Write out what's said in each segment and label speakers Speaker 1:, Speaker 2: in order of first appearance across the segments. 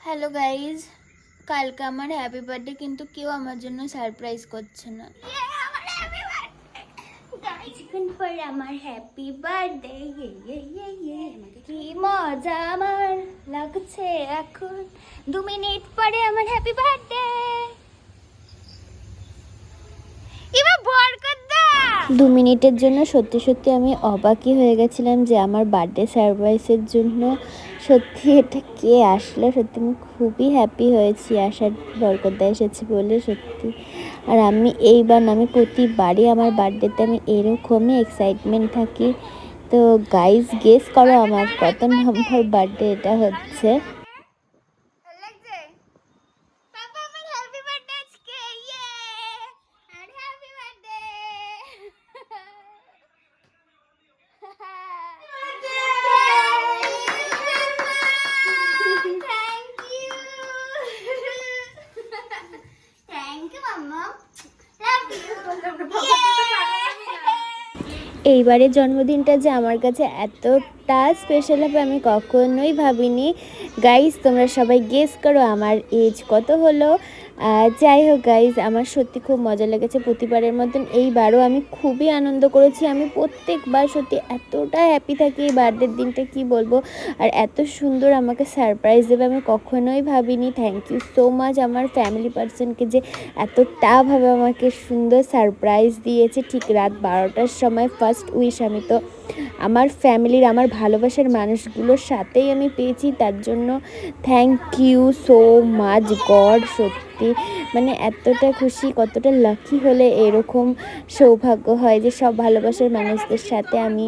Speaker 1: Hello guys কালকে আমার happy birthday কিন্তু কেউ আমার জন্য সারপ্রাইজ করছে না। পরে আমার হ্যাপি বার্থডে কি মজা আমার লাগছে এখন। দু মিনিট পরে আমার হ্যাপি বার্থডে দু মিনিটের জন্য সত্যি সত্যি আমি অবাকই হয়ে গেছিলাম যে আমার বার্থডে সারপ্রাইজের জন্য সত্যি এটা কে আসলো? সত্যি আমি খুবই হ্যাপি হয়েছি। আসার বরকতদা এসেছে বলে সত্যি। আর আমি এইবার আমি প্রতিবারই আমার বার্থডেতে আমি এরকমই এক্সাইটমেন্ট থাকি। তো গাইজ গেস করো আমার কত নম্বর বার্থডে এটা হচ্ছে লাগছে পাপা আমার হ্যাপি বার্থডে আজকে ইয়ে আর happy birthday thank you thank you mamma love you এইবারের জন্মদিনটা যে আমার কাছে এতটা স্পেশাল হবে আমি কখনোই ভাবিনি। গাইস তোমরা সবাই গেস করো আমার এজ কত হলো। যাই হোক গাইজ আমার সত্যি খুব মজা লেগেছে প্রতিবারের মতন। এইবারও আমি খুবই আনন্দ করেছি। আমি প্রত্যেকবার সত্যি এতটা হ্যাপি থাকি এই বার্থডের দিনটা, কি বলব? আর এত সুন্দর আমাকে সারপ্রাইজ দেবে, আমি কখনোই ভাবিনি। থ্যাংক ইউ সো মাচ আমার ফ্যামিলি পার্সনকে যে এতটাভাবে আমাকে সুন্দর সারপ্রাইজ দিয়েছে। ঠিক রাত বারোটার সময় ফার্স্ট উইশ আমি তো আমার ফ্যামিলির, আমার ভালোবাসার মানুষগুলোর সাথেই আমি পেয়েছি। তার জন্য thank you so much God সত্যি। মানে এতটা খুশি, কতটা লাকি হলে এরকম সৌভাগ্য হয় যে সব ভালোবাসার মানুষদের সাথে আমি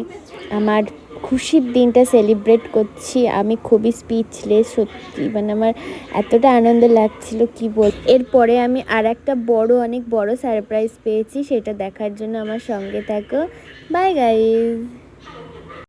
Speaker 1: আমার খুশির দিনটা সেলিব্রেট করছি। আমি খুবই স্পিচলেস সত্যি। মানে আমার এতটা আনন্দ লাগছিল, কি বল এরপরে আমি আর একটা বড়, অনেক বড় সারপ্রাইজ পেয়েছি, সেটা দেখার জন্য আমার সঙ্গে থাকো। By guys